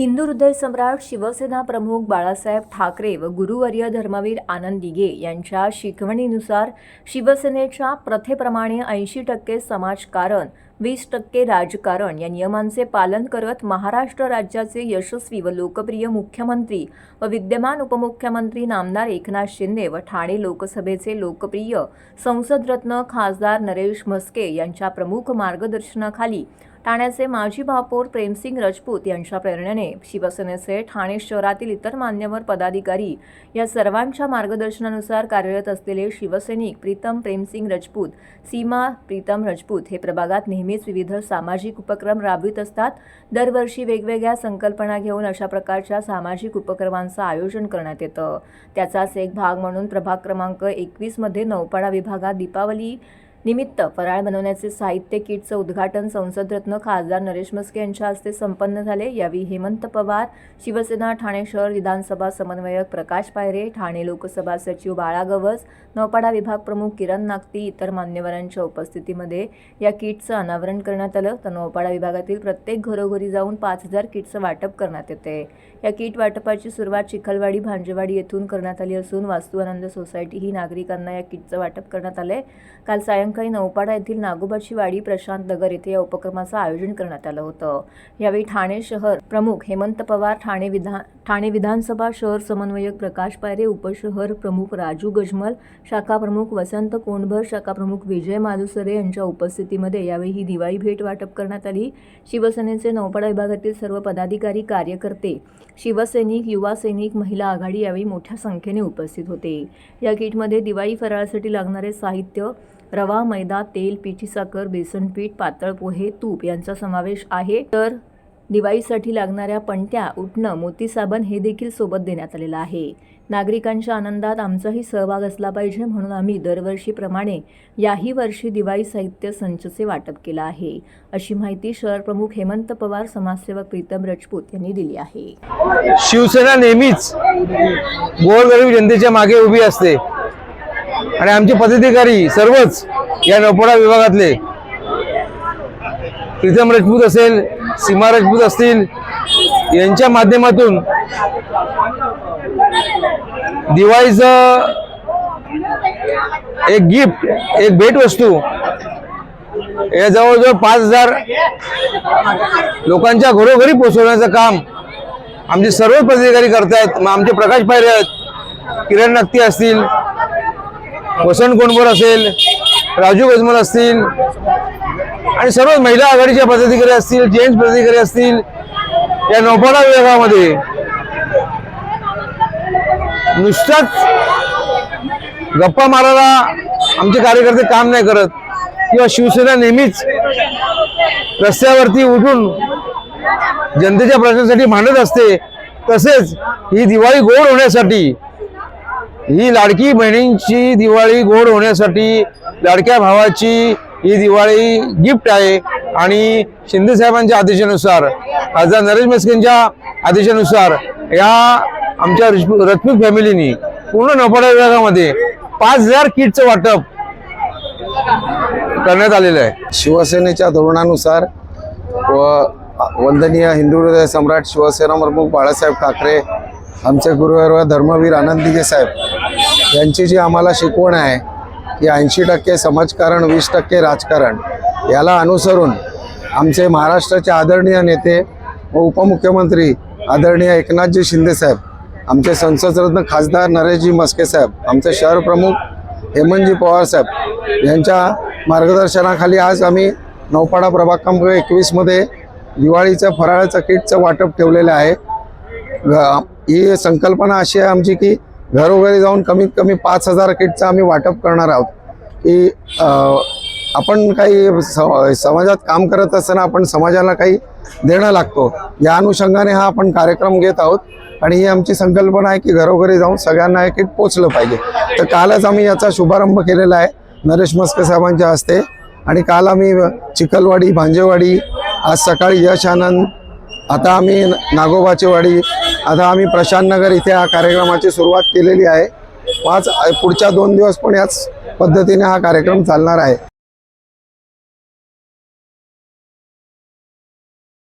हिंदू हृदय सम्राट शिवसेना प्रमुख बाळासाहेब ठाकरे व गुरुवर्य धर्मवीर आनंद दिघे यांच्या शिकवणीनुसार शिवसेनेच्या प्रथेप्रमाणे ऐंशी टक्के समाजकारण वीस टक्के राजकारण या नियमांचे पालन करत महाराष्ट्र राज्याचे यशस्वी व लोकप्रिय मुख्यमंत्री व विद्यमान उपमुख्यमंत्री नामदार एकनाथ शिंदे व ठाणे लोकसभेचे लोकप्रिय संसदरत्न खासदार नरेश म्हस्के यांच्या प्रमुख मार्गदर्शनाखाली ठाण्याचे माजी महापौर प्रेमसिंग राजपूत यांच्या प्रेरणेने शिवसेनेचे ठाणे शहरातील इतर मान्यवर पदाधिकारी या सर्वांच्या मार्गदर्शनानुसार कार्यरत असलेले शिवसैनिक प्रीतम प्रेमसिंग राजपूत सीमा प्रीतम राजपूत हे प्रभागात नेहमीच विविध सामाजिक उपक्रम राबवित असतात. दरवर्षी वेगवेगळ्या संकल्पना घेऊन अशा प्रकारच्या सामाजिक उपक्रमांचं आयोजन करण्यात येतं. त्याचाच एक भाग म्हणून प्रभाग क्रमांक एकवीसमध्ये नौपाडा विभागात दीपावली निमित्त फराळ बनवण्याचे साहित्य किटचं उद्घाटन संसदरत्न खासदार नरेश मस्के यांच्या हस्ते संपन्न झाले. यावेळी हेमंत पवार शिवसेना ठाणे शहर विधानसभा समन्वयक प्रकाश पायरे ठाणे लोकसभा सचिव बाळा गवस नौपाडा विभाग प्रमुख किरण नागती इतर मान्यवरांच्या उपस्थितीमध्ये या किटचं अनावरण करण्यात आलं. तर नौपाडा विभागातील प्रत्येक घरोघरी जाऊन पाच हजार किटचं वाटप करण्यात येते. या किट वाटपाची सुरुवात चिखलवाडी भांजेवाडी येथून करण्यात आली असून वास्तुआनंद सोसायटी ही नागरिकांना या किटचं वाटप करण्यात आले काल सायंकाळी नौपाडा येथील नागोबाची वाडी प्रशांत नगर येथे या उपक्रमाचं आयोजन करण्यात आलं होतं. यावेळी ठाणे शहर प्रमुख हेमंत पवार ठाणे विधान ठाणे विधानसभा शहर समन्वयक प्रकाश पायरे उपशहर प्रमुख राजू गजमल शाखा प्रमुख वसंत कोंडभर शाखा प्रमुख विजय मालुसरे यांच्या उपस्थितीमध्ये यावेळी ही दिवाळी भेट वाटप करण्यात आली. शिवसेनेचे नौपाडा विभागातील सर्व पदाधिकारी कार्यकर्ते शिवसैनिक युवा सैनिक महिला आघाडी यावेळी मोठ्या संख्येने उपस्थित होते. या किटमध्ये दिवाळी फराळासाठी लागणारे साहित्य रवा मैदा तेल पिठी साखर बेसन पीठ पातळ पोहे तूप यांचा समावेश आहे. तर दिवाळीसाठी लागणाऱ्या पणत्या उठणं मोती साबण हे देखील सोबत देण्यात आलेलं आहे. नागरिकांच्या आनंदात आमचाही सहभाग असला पाहिजे म्हणून आम्ही दरवर्षीप्रमाणे याही वर्षी दिवाळी साहित्य संचचे वाटप केलं आहे. अशी माहिती शहर प्रमुख हेमंत पवार समाजसेवक प्रीतम रजपूत यांनी दिली आहे. शिवसेना नेहमीच गोरगरीब जनतेच्या मागे उभी असते. आणि आमचे पदाधिकारी सर्वच या नौपाडा विभागातले. प्रीतम राजपूत असेल सीमा राजपूत असतील यांच्या माध्यमातून दिवाळीचं एक गिफ्ट एक भेटवस्तू या जवळजवळ पाच हजार लोकांच्या घरोघरी पोहोचवण्याचं काम आमचे सर्व पदाधिकारी करतायत. मग आमचे प्रकाश पायरे आहेत किरण नक्ती असतील वसंत कोंडकर असेल राजू गजमल असतील आणि सर्व महिला आघाडीच्या पदाधिकारी असतील जेंट्स पदाधिकारी असतील या नौपाडा विभागामध्ये. नुसताच गप्पा मारायला आमचे कार्यकर्ते काम नाही करत. किंवा शिवसेना नेहमीच रस्त्यावरती उठून जनतेच्या प्रश्नासाठी मांडत असते. तसेच ही दिवाळी गोड होण्यासाठी ही लाडकी बहिणींची दिवाळी गोड होण्यासाठी लाडक्या भावाची ही दिवाळी गिफ्ट आहे. आणि शिंदे साहेबांच्या आदेशानुसार खासदार नरेश मेस्केंच्या आदेशानुसार या आमच्या रजपू- फॅमिलीनी पूर्ण नौपाडा विभागामध्ये पाच हजार किटचं वाटप करण्यात आलेलं आहे. शिवसेनेच्या धोरणानुसार व वंदनीय हिंदू हृदय सम्राट शिवसेना प्रमुख बाळासाहेब ठाकरे आमचे गुरुवार धर्मवीर आनंद साहेब यांची जी आम्हाला शिकवण आहे की ऐंशी टक्के समाजकारण वीस टक्के राजकारण याला अनुसरून आमचे महाराष्ट्राचे आदरणीय नेते व उपमुख्यमंत्री आदरणीय एकनाथजी शिंदेसाहेब आमचे संसदरत्न खासदार नरेशजी मस्के साहेब आमचे शहर प्रमुख हेमंतजी पवार साहेब यांच्या मार्गदर्शनाखाली आज आम्ही नौपाडा प्रभाग क्रमांक एकवीसमध्ये दिवाळीचं फराळाचं किटचं वाटप ठेवलेलं आहे. ही संकल्पना अशी आहे आमची की घरोघरी जाऊन कमीत कमी पाच हजार किटचं आम्ही वाटप करणार आहोत. की आपण काही स- समाजात काम करत असताना आपण समाजाला काही देणं लागतो. या अनुषंगाने हा आपण कार्यक्रम घेत आहोत. आणि ही आमची संकल्पना आहे की घरोघरी जाऊन सगळ्यांना हे किट पोचलं पाहिजे. तर कालच आम्ही याचा शुभारंभ केलेला आहे नरेश मस्के साहेबांच्या हस्ते. आणि काल आम्ही चिखलवाडी भांजेवाडी आज सकाळी यश आनंद आता आम्ही नागोबाची वाडी आता आम्ही प्रशांत नगर इथे हा कार्यक्रमाची सुरुवात केलेली आहे. पाच पुढच्या दोन दिवस पण याच पद्धतीने हा कार्यक्रम चालणार आहे.